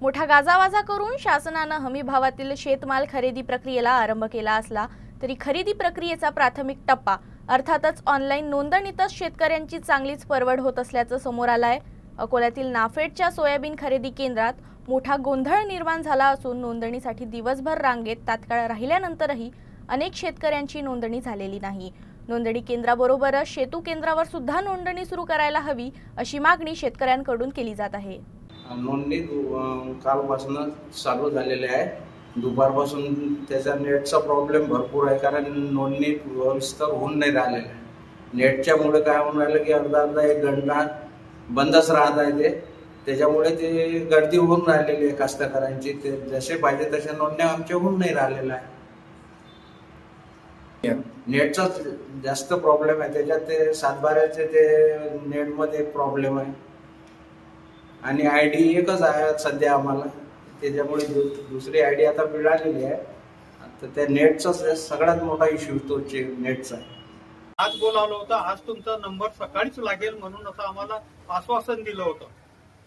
मोठा गाजावाजा करून शासनानं हमी भावातील शेतमाल खरेदी प्रक्रियेला आरंभ केला असला तरी खरेदी प्रक्रियेचा प्राथमिक टप्पा अर्थातच ऑनलाईन नोंदणीतच शेतकऱ्यांची चांगलीच परवड होत असल्याचं समोर आलं आहे अकोल्यातील नाफेडच्या सोयाबीन खरेदी केंद्रात मोठा गोंधळ निर्माण झाला असून नोंदणीसाठी दिवसभर रांगेत तात्काळ राहिल्यानंतरही अनेक शेतकऱ्यांची नोंदणी झालेली नाही. नोंदणी केंद्राबरोबरच शेतू केंद्रावर सुद्धा नोंदणी सुरू करायला हवी अशी मागणी शेतकऱ्यांकडून केली जात आहे. नोंदणी कालपासून चालू झालेली आहे. दुपारपासून त्याचा नेटचा प्रॉब्लेम भरपूर आहे कारण नोंदणी व्यवस्थित होऊन नाही राहिलेलं आहे. नेटच्यामुळे काय होऊन राहिलं की अर्धा अर्धा एक घंटा बंदच राहत आहे ते. त्याच्यामुळे ते गर्दी होऊन राहिलेली आहे कास्तकारांची. ते जसे पाहिजे तसे नोंदण्या आमच्या होऊन नाही राहिलेल्या आहे नेटचा जास्त प्रॉब्लेम आहे. त्याच्यात ते सातबाऱ्याचे ते नेटमध्ये प्रॉब्लेम आहे. आणि आय डी एकच आहे सध्या आम्हाला. त्याच्यामुळे दु- दुसरी आय डी आता मिळालेली आहे. तर त्या नेटचा सगळ्यात मोठा इश्यू तो नेटचा आहे. आज बोलावलं होतं आज तुमचा नंबर सकाळीच लागेल म्हणून असं आम्हाला आश्वासन दिलं होतं.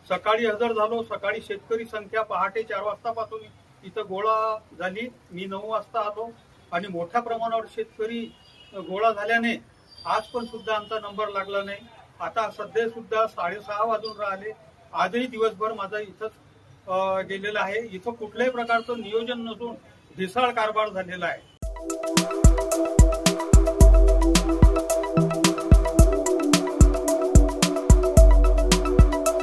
सकाळी हजर झालो सकाळी शेतकरी संख्या पहाटे चार वाजतापासून इथं गोळा झाली. मी नऊ वाजता आलो आणि मोठ्या प्रमाणावर शेतकरी गोळा झाल्याने आज पण सुद्धा आमचा नंबर लागला नाही. आता सध्या सुद्धा साडेसहा वाजून राहिले. आजही दिवसभर माझा इथंच गेलेला आहे. इथं कुठल्याही प्रकारचं नियोजन नसून ढिसाळ कारभार झालेला आहे.